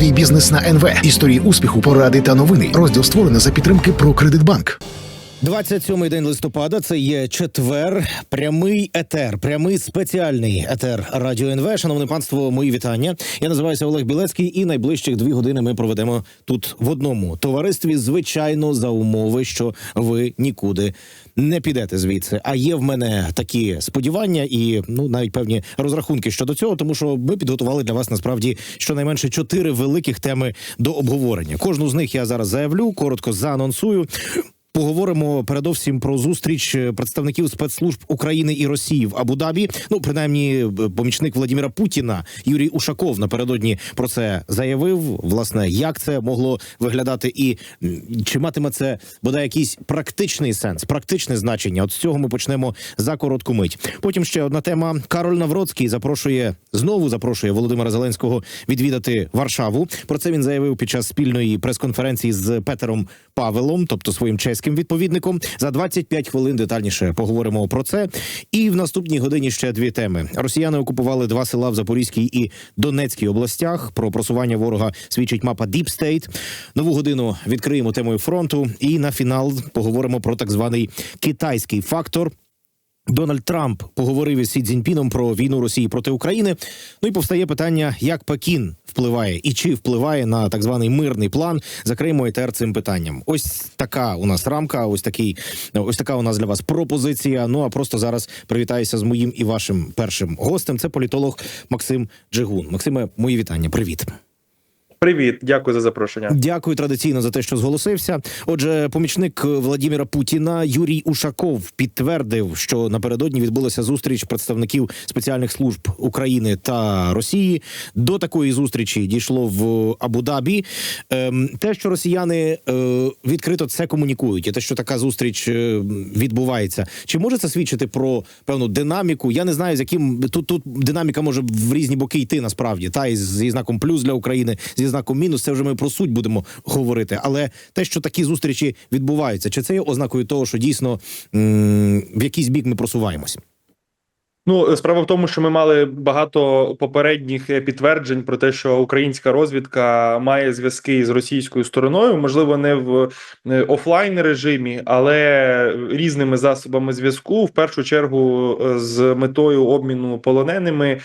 Свій бізнес на НВ. Історії успіху, поради та новини. Розділ створено за підтримки про Кредитбанк. 27-й день листопада. Це є четвер. Прямий етер, прямий спеціальний етер радіо НВ. Шановне панство, мої вітання. Я називаюся Олег Білецький, і найближчих дві години ми проведемо тут в одному товаристві. Звичайно, за умови, що ви нікуди не підете звідси. А є в мене такі сподівання і ну навіть певні розрахунки щодо цього, тому що ми підготували для вас насправді щонайменше чотири великих теми до обговорення. Кожну з них я зараз заявлю, коротко заанонсую. Поговоримо передовсім про зустріч е, представників спецслужб України і Росії в Абу-Дабі. Ну, принаймні, е, помічник Владимира Путіна Юрій Ушаков напередодні про це заявив. Власне, як це могло виглядати, і чи матиме це бодай якийсь практичний сенс, практичне значення. От з цього ми почнемо за коротку мить. Потім ще одна тема. Кароль Навроцький запрошує знову запрошує Володимира Зеленського відвідати Варшаву. Про це він заявив під час спільної прес-конференції з Петером Павелом, тобто своїм чеським відповідником. За 25 хвилин детальніше поговоримо про це. І в наступній годині ще дві теми. Росіяни окупували два села в Запорізькій і Донецькій областях. Про просування ворога свідчить мапа Deep State. Нову годину відкриємо темою фронту. І на фінал поговоримо про так званий китайський фактор. Дональд Трамп поговорив із Сі Цзіньпіном про війну Росії проти України. Ну і повстає питання, як Пекін впливає і чи впливає на так званий мирний план. Закриємо етер цим питанням. Ось така у нас рамка. Ось такий, ось така у нас для вас пропозиція. Ну а просто зараз привітаюся з моїм і вашим першим гостем. Це політолог Максим Джигун. Максиме, мої вітання. Привіт. Привіт, дякую за запрошення. Дякую традиційно за те, що зголосився. Отже, помічник Владимира Путіна Юрій Ушаков підтвердив, що напередодні відбулася зустріч представників спеціальних служб України та Росії. До такої зустрічі дійшло в Абу-Дабі. Ем, те, що росіяни е, відкрито це комунікують, і те, що така зустріч е, відбувається, чи може це свідчити про певну динаміку? Я не знаю, з яким тут тут динаміка може в різні боки йти насправді, та із зі знаком плюс для України, зі знаком мінус. Це вже ми про суть будемо говорити. Але те, що такі зустрічі відбуваються, чи це є ознакою того, що дійсно м- в якийсь бік ми просуваємось? Ну, справа в тому, що ми мали багато попередніх е, підтверджень про те, що українська розвідка має зв'язки з російською стороною, можливо, не в е, офлайн режимі, але різними засобами зв'язку, в першу чергу е, з метою обміну полоненими,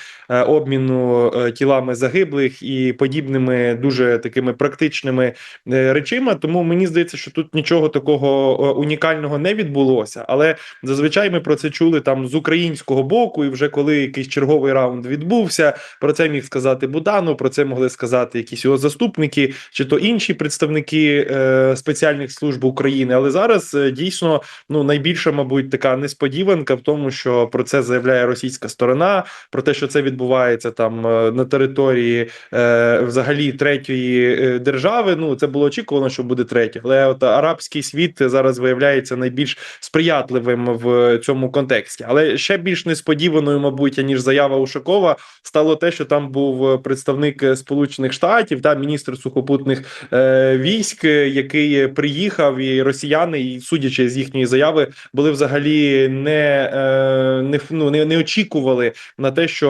обміну тілами загиблих і подібними дуже такими практичними речима. Тому мені здається, що тут нічого такого унікального не відбулося. Але зазвичай ми про це чули там з українського боку. І вже коли якийсь черговий раунд відбувся, про це міг сказати Буданов, про це могли сказати якісь його заступники, чи то інші представники е, спеціальних служб України. Але зараз е, дійсно ну найбільша, мабуть, така несподіванка в тому, що про це заявляє російська сторона, про те, що це відбувається там е, на території е, взагалі третьої е, держави. Ну це було очікувано, що буде третя, але от арабський світ зараз виявляється найбільш сприятливим в цьому контексті. Але ще більш несподіваною, мабуть, ніж заява Ушакова, стало те, що там був представник Сполучених Штатів та міністр сухопутних е, військ, який приїхав, і росіяни, і судячи з їхньої заяви, були взагалі не, е, не, ну, не, не очікували на те, що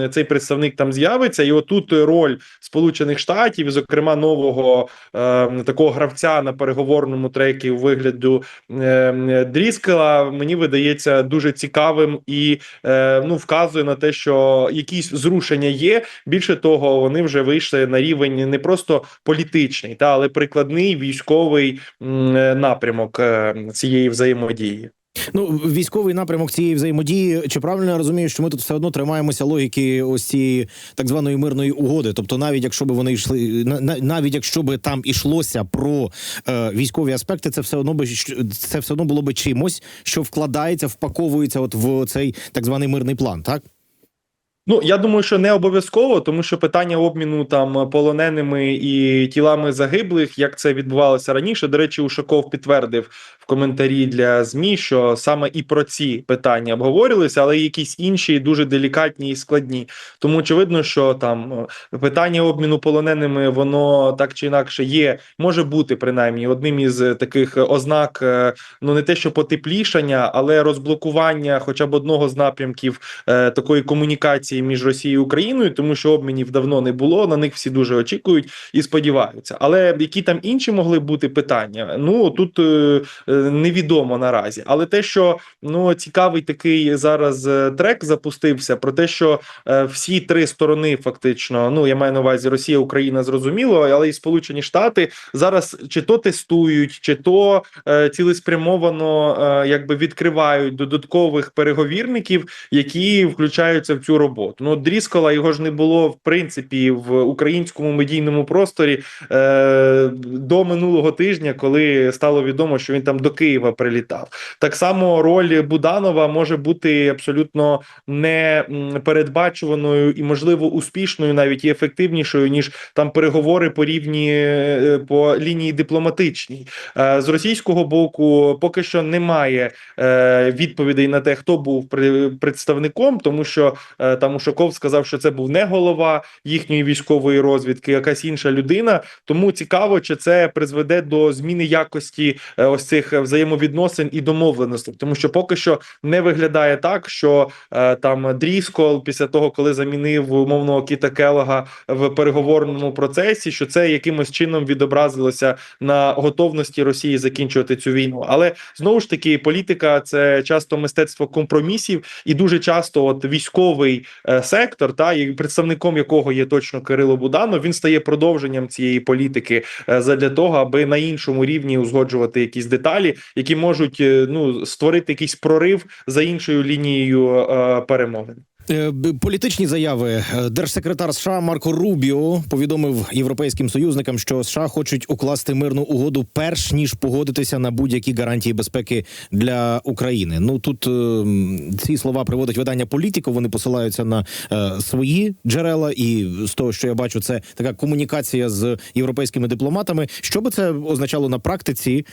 е, цей представник там з'явиться, і отут роль Сполучених Штатів, зокрема нового е, такого гравця на переговорному трекі у вигляду е, Дріскела, мені видається дуже цікавим і е, ну вказує на те, що якісь зрушення є. Більше того, вони вже вийшли на рівень не просто політичний, та але прикладний військовий м, е, напрямок е, цієї взаємодії. Ну, військовий напрямок цієї взаємодії. Чи правильно я розумію, що ми тут все одно тримаємося логіки ось цієї так званої мирної угоди? Тобто, навіть якщо би вони йшли, на- на- навіть якщо би там ішлося про е, військові аспекти, це все одно би це все одно було би чимось, що вкладається, впаковується от в цей так званий мирний план, так? Ну я думаю, що не обов'язково, тому що питання обміну там полоненими і тілами загиблих, як це відбувалося раніше. До речі, Ушаков підтвердив в коментарі для змі, що саме і про ці питання обговорювалися, але якісь інші дуже делікатні і складні. Тому очевидно, що там е, питання обміну полоненими, воно так чи інакше є, може бути принаймні одним із таких ознак, е, ну не те, що потеплішання, але розблокування, хоча б одного з напрямків е, такої комунікації преференції між Росією і Україною, тому що обмінів давно не було. На них всі дуже очікують і сподіваються. Але які там інші могли бути питання? Ну тут е, е, невідомо наразі. Але те, що ну цікавий такий зараз е, трек запустився, про те, що всі три сторони, фактично, ну я маю на увазі Росія, Україна, зрозуміло, але і Сполучені Штати зараз чи то тестують, чи то цілеспрямовано якби відкривають додаткових переговірників, які включаються в цю роботу. Ну Дріскола його ж не було в принципі в українському медійному просторі е, до минулого тижня, коли стало відомо, що він там до Києва прилітав. Так само роль Буданова може бути абсолютно не м, передбачуваною і, можливо, успішною, навіть і ефективнішою, ніж там переговори по рівні е, по лінії дипломатичній. Е, З російського боку поки що немає е, відповідей на те, хто був представником, тому що е, там Ушаков сказав, що це був не голова їхньої військової розвідки, якась інша людина. Тому цікаво, чи це призведе до зміни якості е, ось цих взаємовідносин і домовленостей, тому що поки що не виглядає так, що е, там Дріскол після того, коли замінив умовного Кіта Келога в переговорному процесі, що це якимось чином відобразилося на готовності Росії закінчувати цю війну. Але знову ж таки, політика це часто мистецтво компромісів, і дуже часто, от військовий сектор, та і представником якого є точно Кирило Буданов, він стає продовженням цієї політики е, задля того, аби на іншому рівні узгоджувати якісь деталі, які можуть е, ну створити якийсь прорив за іншою лінією е, перемовин. Е, Політичні заяви Е, держсекретар США Марко Рубіо повідомив європейським союзникам, що США хочуть укласти мирну угоду, перш ніж погодитися на будь-які гарантії безпеки для України. Ну тут е, ці слова приводить видання політико. Вони посилаються на свої джерела, і з того, що я бачу, це така комунікація з європейськими дипломатами. Що би це означало на практиці?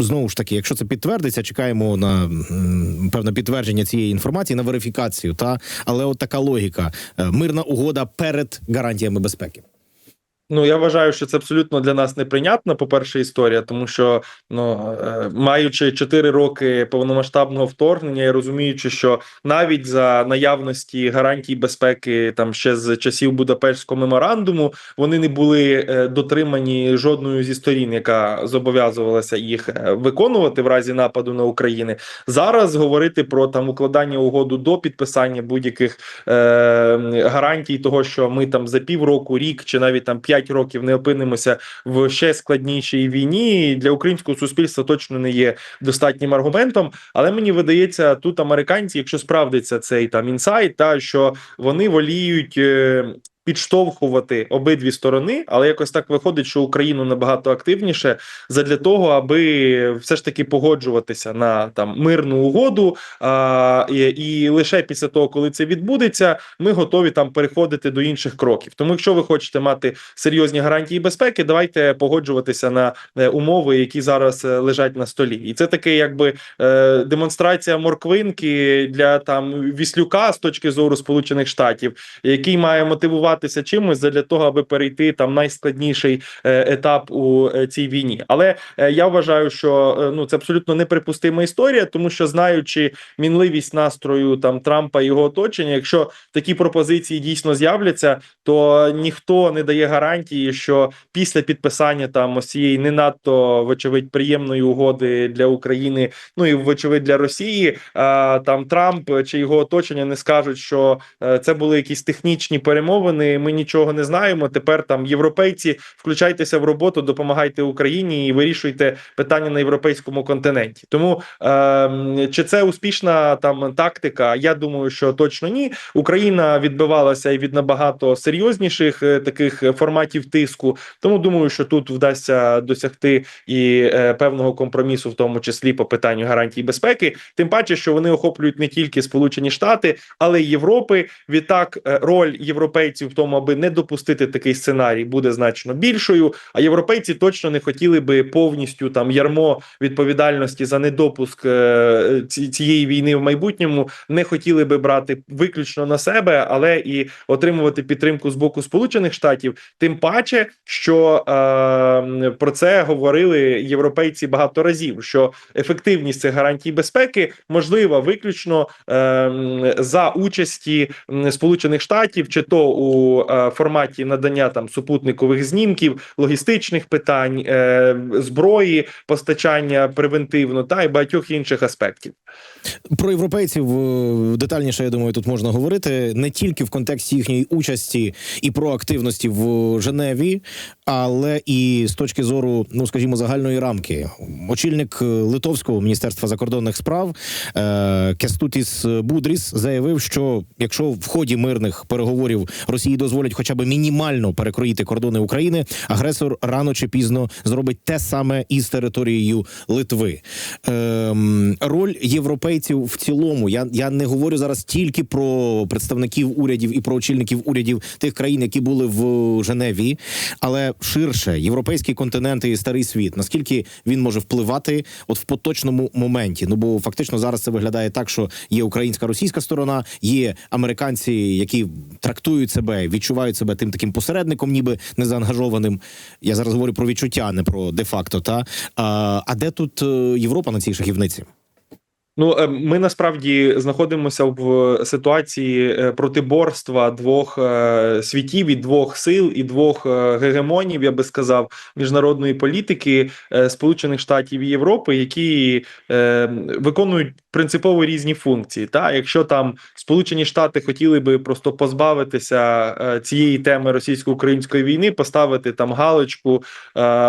Знову ж таки, якщо це підтвердиться, чекаємо на певне підтвердження цієї інформації на верифікацію. Та але от така логіка: Е, мирна угода перед гарантіями безпеки. Ну я вважаю, що це абсолютно для нас неприйнятна. По перше, історія, тому що ну е, маючи 4 роки повномасштабного вторгнення, і розуміючи, що навіть за наявності гарантій безпеки, там ще з часів Будапештського меморандуму, вони не були е, дотримані жодною зі сторін, яка зобов'язувалася їх е, виконувати в разі нападу на Україну. Зараз говорити про там укладання угоду до підписання будь-яких е, гарантій того, що ми там за півроку, рік чи навіть там 5 років не опинимося в ще складнішій війні для українського суспільства точно не є достатнім аргументом. Але мені видається, тут американці, якщо справдиться цей там інсайт, та що вони воліють. Підштовхувати обидві сторони, але якось так виходить, що Україну набагато активніше задля того, аби все ж таки погоджуватися на там мирну угоду. А, і, і лише після того, коли це відбудеться, ми готові там переходити до інших кроків. Тому, якщо ви хочете мати серйозні гарантії безпеки, давайте погоджуватися на е, умови, які зараз е, лежать на столі. І це таке, якби е, демонстрація морквинки для там Віслюка з точки зору Сполучених Штатів, який має мотивуватися чимось для того, аби перейти там найскладніший е, етап у е, цій війні. Але е, я вважаю, що ну це абсолютно неприпустима історія, тому що знаючи мінливість настрою там Трампа і його оточення, якщо такі пропозиції дійсно з'являться, то ніхто не дає гарантії, що після підписання там ось цієї не надто вочевидь приємної угоди для України, ну і вочевидь для Росії, а, там Трамп чи його оточення не скажуть, що це були якісь технічні перемовини. Ми нічого не знаємо. Тепер там європейці включайтеся в роботу, допомагайте Україні і вирішуйте питання на європейському континенті. Тому е, чи це успішна там тактика? Я думаю, що точно ні. Україна відбивалася і від набагато серйозніших е, таких е, форматів тиску. Тому думаю, що тут вдасться досягти і е, певного компромісу, в тому числі по питанню гарантій безпеки. Тим паче, що вони охоплюють не тільки Сполучені Штати, але й Європи. Відтак, роль європейців тому, аби не допустити такий сценарій, буде значно більшою. А європейці точно не хотіли би повністю там ярмо відповідальності за недопуск е, цієї війни в майбутньому, не хотіли би брати виключно на себе, але і отримувати підтримку з боку Сполучених Штатів. Тим паче, що е, про це говорили європейці багато разів. Що ефективність цих гарантій безпеки можлива виключно е, за участі Сполучених Штатів, чи то у е, форматі надання там супутникових знімків, логістичних питань, е, зброї, постачання превентивно та й багатьох інших аспектів. Про європейців е, детальніше, я думаю, тут можна говорити не тільки в контексті їхньої участі і проактивності в Женеві, але і з точки зору, ну скажімо, загальної рамки. Очільник е, Литовського міністерства закордонних справ е, Кестутіс Будріс заявив, що якщо в ході мирних переговорів Росії дозволять хоча б мінімально перекроїти кордони України, агресор рано чи пізно зробить те саме із територією Литви. Ем, роль європейців в цілому. Я, я не говорю зараз тільки про представників урядів і про очільників урядів тих країн, які були в Женеві, але ширше європейський континент і старий світ. Наскільки він може впливати от в поточному моменті? Ну бо фактично зараз це виглядає так, що є українська російська сторона, є американці, які трактують себе, відчувають себе тим таким посередником, ніби незаангажованим. Я зараз говорю про відчуття, не про де-факто. Та а, а де тут е, Європа на цій шахівниці? Ну, е, ми насправді знаходимося в ситуації е, протиборства двох е, світів і двох сил і двох е, гегемонів, я би сказав, міжнародної політики Сполучених Штатів і Європи, які виконують принципово різні функції. Та якщо там Сполучені Штати хотіли би просто позбавитися цієї теми російсько-української війни, поставити там галочку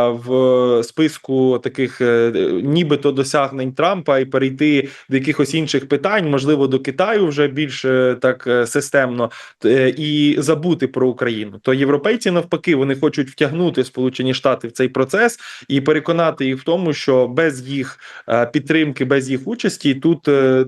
в списку таких нібито досягнень Трампа і перейти до якихось інших питань, можливо, до Китаю вже більш е, так е, системно е, і забути про Україну. То європейці навпаки вони хочуть втягнути Сполучені Штати в цей процес і переконати їх в тому, що без їх підтримки, без їх участі тут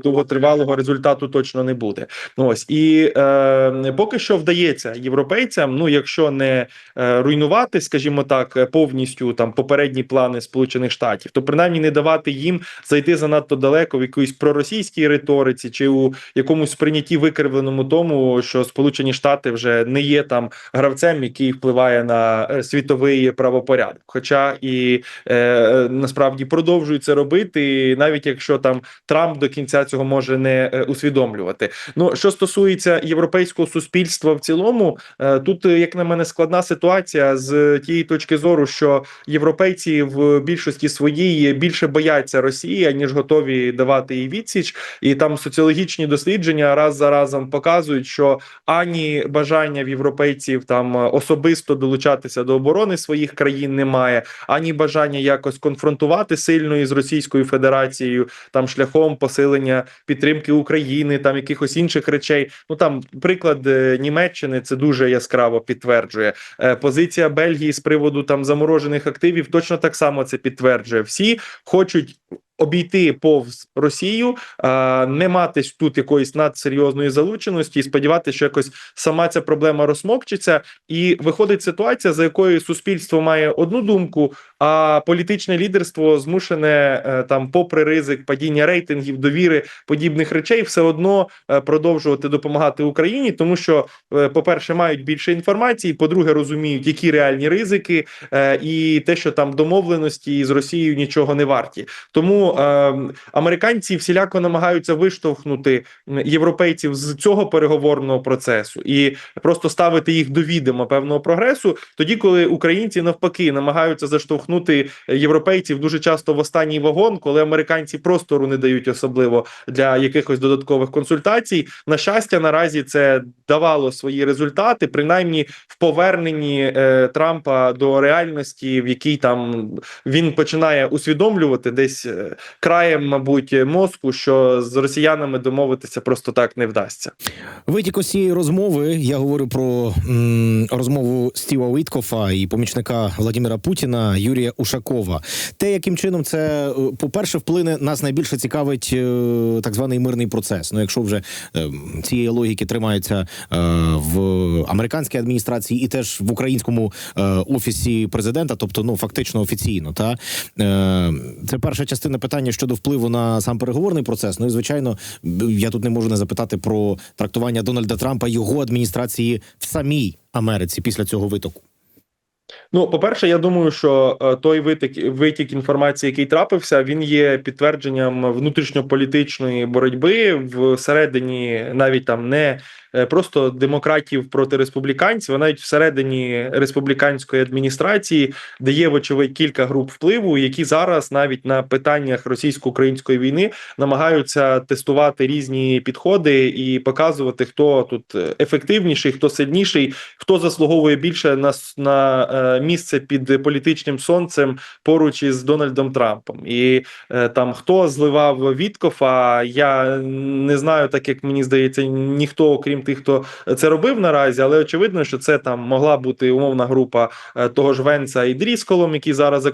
довготривалого результату точно не буде. Ось і е, поки що вдається європейцям. Ну, якщо не руйнувати, скажімо так, повністю там попередні плани Сполучених Штатів, то принаймні не давати їм зайти занадто далеко в якоїсь проросійській риториці чи у якомусь сприйнятті викривленому тому, що Сполучені Штати вже не є там гравцем, який впливає на е, світовий правопорядок. Хоча і е, насправді продовжують це робити, навіть якщо там Трамп до кінця цього може не е, усвідомлювати. Ну що стосується європейського суспільства в цілому, е, тут, е, як на мене, складна ситуація з тієї точки зору, що європейці в більшості своїй більше бояться Росії, ніж готові давати їй відсіч. І там соціологічні дослідження раз за разом показують, що ані бажання в європейців там е, особисто долучатися до оборони своїх країн немає, ані бажання якось конфронтувати сильно із Російською Федерацією, там шляхом посилення підтримки України, там якихось інших речей. Ну там приклад е, Німеччини це дуже яскраво підтверджує. Е, Позиція Бельгії з приводу там заморожених активів точно так само це підтверджує. Всі хочуть. Обійти повз Росію, не мати тут якоїсь надсерйозної залученості і сподіватися, що якось сама ця проблема розмокчиться, і виходить ситуація, за якою суспільство має одну думку, а політичне лідерство змушене е, там, попри ризик падіння рейтингів, довіри подібних речей, все одно е, продовжувати допомагати Україні, тому що, е, по-перше, мають більше інформації, по-друге, розуміють, які реальні ризики, і те, що там домовленості з Росією нічого не варті. Тому американці всіляко намагаються виштовхнути європейців з цього переговорного процесу і просто ставити їх до відома певного прогресу, тоді коли українці навпаки намагаються заштовхнути європейців дуже часто в останній вагон, коли американці простору не дають особливо для якихось додаткових консультацій. На щастя, наразі це давало свої результати, принаймні в поверненні е, Трампа до реальності, в якій там він починає усвідомлювати десь. е, краєм, мабуть, мозку, що з росіянами домовитися просто так не вдасться. Витік ось цієї розмови. Я говорю про м, розмову Стіва Уіткофа і помічника Владимира Путіна Юрія Ушакова. Те, яким чином це, е, по-перше, вплине нас найбільше цікавить е, так званий мирний процес. Ну, якщо вже е, цієї логіки тримаються е, в американській адміністрації і теж в українському офісі президента, тобто ну фактично офіційно, та це перша частина питання щодо впливу на сам переговорний процес. Ну і звичайно, я тут не можу не запитати про трактування Дональда Трампа його адміністрації в самій Америці після цього витоку. Ну, по-перше, я думаю, що е, той витік, витік інформації, який трапився, він є підтвердженням внутрішньополітичної боротьби всередині, навіть там не е, просто демократів проти республіканців, а навіть всередині республіканської адміністрації, де є вочевидь кілька груп впливу, які зараз навіть на питаннях російсько-української війни намагаються тестувати різні підходи і показувати, хто тут е, ефективніший, хто сильніший, хто заслуговує більше на, на місце під політичним сонцем поруч із Дональдом Трампом. І е, там хто зливав Віткофа, я не знаю, так як мені здається, ніхто, окрім тих, хто це робив наразі, але очевидно, що це там могла бути умовна група е, того ж Венца і Дрісколом, які зараз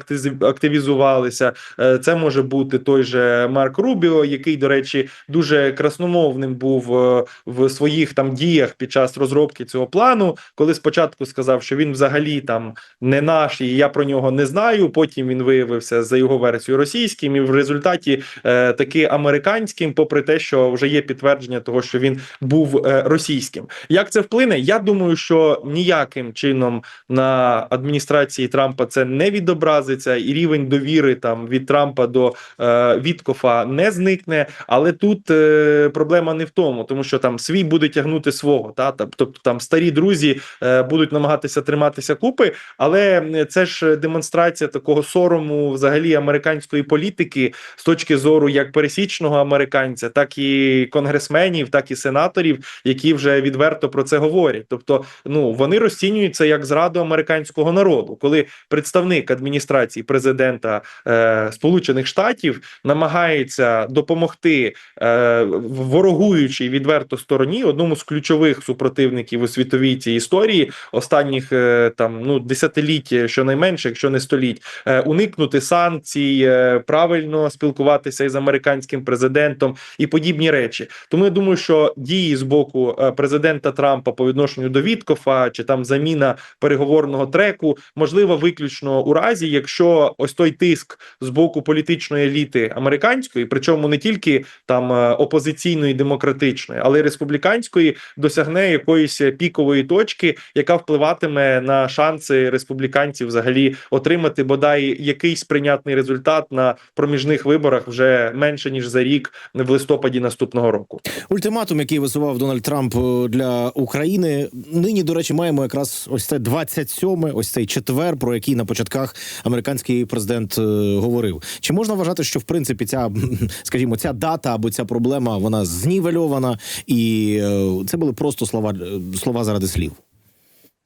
активізувалися. Е, Це може бути той же Марк Рубіо, який, до речі, дуже красномовним був е, в своїх там діях під час розробки цього плану, коли спочатку сказав, що він взагалі там не наш, і я про нього не знаю. Потім він виявився за його версією російським, і в результаті е, таки американським, попри те, що вже є підтвердження того, що він був е, російським. Як це вплине? Я думаю, що ніяким чином на адміністрації Трампа це не відобразиться, і рівень довіри там від Трампа до е, Віткофа не зникне. Але тут е, проблема не в тому, тому що там свій буде тягнути свого. Та тобто там старі друзі е, будуть намагатися триматися купи, але це ж демонстрація такого сорому взагалі американської політики з точки зору як пересічного американця, так і конгресменів, так і сенаторів, які вже відверто про це говорять. Тобто, ну вони розцінюються як зраду американського народу, коли представник адміністрації президента е, Сполучених Штатів намагається допомогти е, ворогуючій відверто стороні одному з ключових супротивників у світовій цій історії останніх е, там ну десятиліть, щонайменше, якщо не століть, е, уникнути санкцій, е, правильно спілкуватися із американським президентом і подібні речі. Тому я думаю, що дії з боку е, президента Трампа по відношенню до Віткофа чи там заміна переговорного треку можливо виключно у разі, якщо ось той тиск з боку політичної еліти американської, причому не тільки там опозиційної демократичної, але й республіканської, досягне якоїсь пікової точки, яка впливатиме на шанси республіканців взагалі отримати бодай якийсь прийнятний результат на проміжних виборах вже менше ніж за рік в листопаді наступного року. Ультиматум, який висував Дональд Трамп е, для України, нині, до речі, маємо якраз ось це 27-ме, ось цей четвер, про який на початках американський президент е, говорив. Чи можна вважати, що в принципі ця, скажімо, ця дата або ця проблема вона знівельована, і е, це були просто слова, слова заради слів?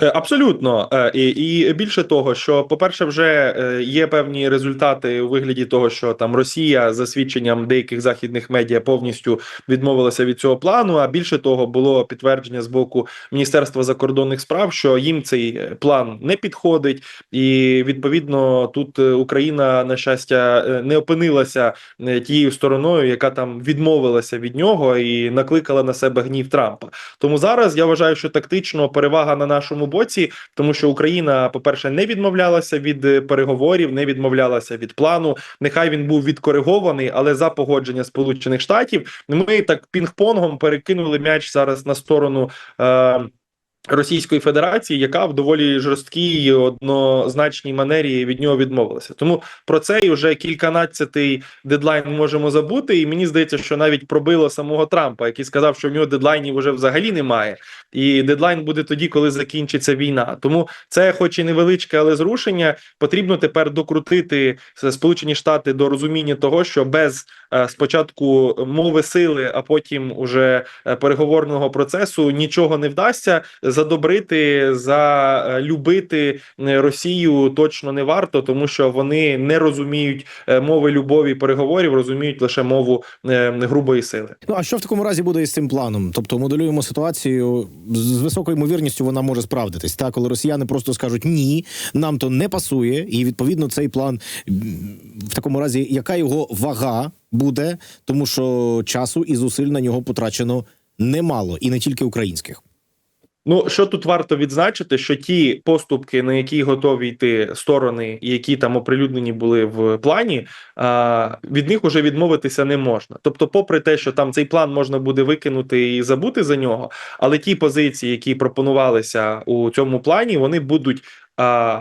Е, Абсолютно, Е, і, і більше того, що по-перше, вже е, є певні результати у вигляді того, що там Росія за свідченням деяких західних медіа повністю відмовилася від цього плану. А більше того, було підтвердження з боку Міністерства закордонних справ, що їм цей план не підходить, і відповідно тут Україна на щастя не опинилася тією стороною, яка там відмовилася від нього і накликала на себе гнів Трампа. Тому зараз я вважаю, що тактично перевага на нашому боці, тому що Україна, по-перше, не відмовлялася від е, переговорів, не відмовлялася від плану. Нехай він був відкоригований, але за погодження Сполучених Штатів ми так пінг-понгом перекинули м'яч зараз на сторону. Е- Російської Федерації, яка в доволі жорсткій однозначній манері від нього відмовилася. Тому про цей вже кільканадцятий дедлайн можемо забути. І мені здається, що навіть пробило самого Трампа, який сказав, що в нього дедлайнів вже взагалі немає. І дедлайн буде тоді, коли закінчиться війна. Тому це, хоч і невеличке, але зрушення, потрібно тепер докрутити Сполучені Штати до розуміння того, що без е, спочатку мови сили, а потім уже е, переговорного процесу нічого не вдасться. Задобрити, залюбити е, Росію точно не варто, тому що вони не розуміють е, мови любові переговорів, розуміють лише мову е, грубої сили. Ну а що в такому разі буде із цим планом? Тобто моделюємо ситуацію з високою ймовірністю, вона може справдитись. Та коли росіяни просто скажуть ні, нам то не пасує, і відповідно цей план в такому разі, яка його вага буде, тому що часу і зусиль на нього потрачено немало, і не тільки українських. Ну що тут варто відзначити, що ті поступки, на які готові йти сторони, які там оприлюднені були в плані, від них уже відмовитися не можна. Тобто, попри те, що там цей план можна буде викинути і забути за нього, але ті позиції, які пропонувалися у цьому плані, вони будуть.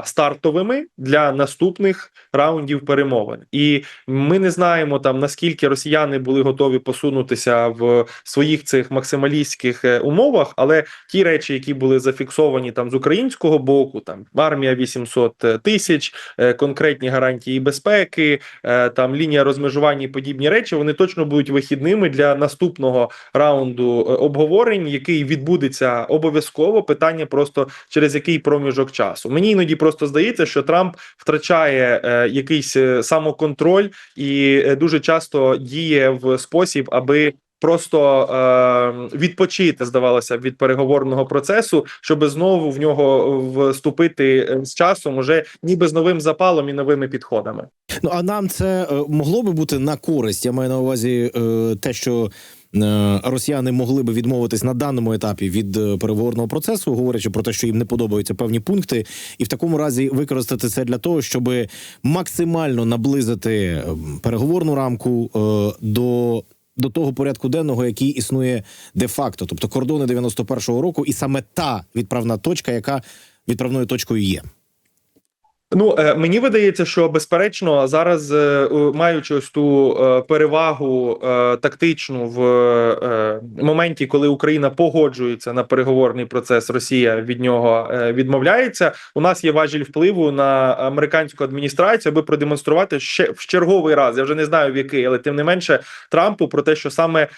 Стартовими для наступних раундів перемовин, і ми не знаємо там наскільки росіяни були готові посунутися в своїх цих максималістських е, умовах, але ті речі, які були зафіксовані там з українського боку, там армія 800 тисяч, е, конкретні гарантії безпеки, е, там лінія розмежування і подібні речі, вони точно будуть вихідними для наступного раунду обговорень, який відбудеться обов'язково. Питання просто через який проміжок часу. Мені іноді просто здається, що Трамп втрачає е, якийсь е, самоконтроль і е, дуже часто діє в спосіб, аби просто е, відпочити, здавалося від переговорного процесу, щоб знову в нього вступити е, з часом, уже ніби з новим запалом і новими підходами. Ну а нам це могло би бути на користь. Я маю на увазі е, те, що. Е, Росіяни могли би відмовитись на даному етапі від е, переговорного процесу, говорячи про те, що їм не подобаються певні пункти, і в такому разі використати це для того, щоб максимально наблизити е, переговорну рамку до. До того порядку денного, який існує де-факто, тобто кордони 91-го року, і саме та відправна точка, яка відправною точкою є. Ну е, мені видається, що безперечно зараз, е, маючи ось ту е, перевагу тактичну в моменті, коли Україна погоджується на переговорний процес, Росія від нього відмовляється. У нас є важіль впливу на американську адміністрацію, аби продемонструвати ще в черговий раз. Я вже не знаю в який, але тим не менше Трампу про те, що саме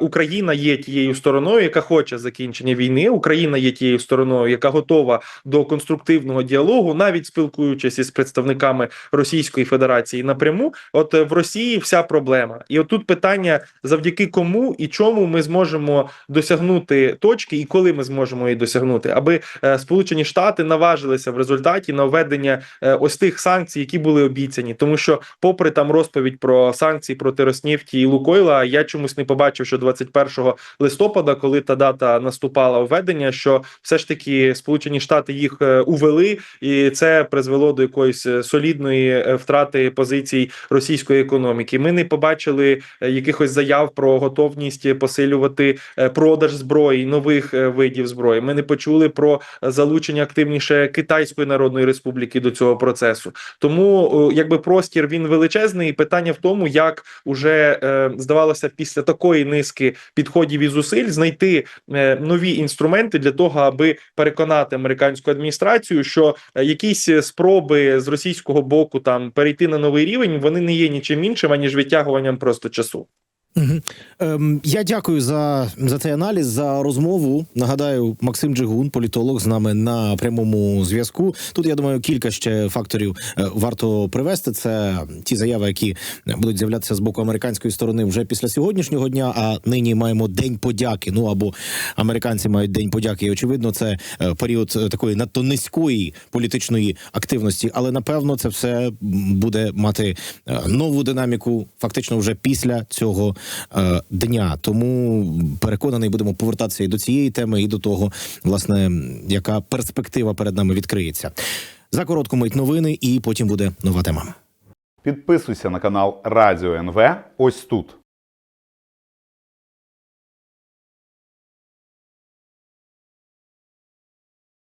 Україна є тією стороною, яка хоче закінчення війни. Україна є тією стороною, яка готова до конструктивного діалогу, навіть спілкуючись із представниками Російської Федерації напряму. От е, в Росії вся проблема, і отут питання завдяки кому і чому ми зможемо досягнути точки, і коли ми зможемо її досягнути, аби е, Сполучені Штати наважилися в результаті на введення е, ось тих санкцій, які були обіцяні, тому що, попри там розповідь про санкції проти Роснефті і Лукойла, я чомусь не побачив, що 21 листопада, коли та дата наступала введення, що все ж таки Сполучені Штати їх увели, і це призвело до якоїсь е, солідної е, втрати позицій російської економіки. Ми не побачили е, якихось заяв про готовність посилювати продаж зброї, нових видів зброї. Ми не почули про залучення активніше Китайської Народної Республіки до цього процесу. Тому якби простір він величезний. і Питання в тому, як уже здавалося, після такої низки підходів і зусиль знайти нові інструменти для того, аби переконати американську адміністрацію, що якісь спроби з російського боку там перейти на новий рівень, вони не є нічим іншим аніж відтягуванням просто часу. Угу. Ем, я дякую за, за цей аналіз, за розмову. Нагадаю, Максим Джигун, політолог, з нами на прямому зв'язку. Тут я думаю, кілька ще факторів е, варто привести. Це ті заяви, які будуть з'являтися з боку американської сторони вже після сьогоднішнього дня. А нині маємо день подяки. Ну або американці мають день подяки. І очевидно, це е, період е, такої надто низької політичної активності. Але напевно це все буде мати нову динаміку, фактично вже після цього дня. Тому переконаний, будемо повертатися і до цієї теми, і до того, власне, яка перспектива перед нами відкриється. За коротку мить новини, і потім буде нова тема. Підписуйся на канал Радіо НВ ось тут.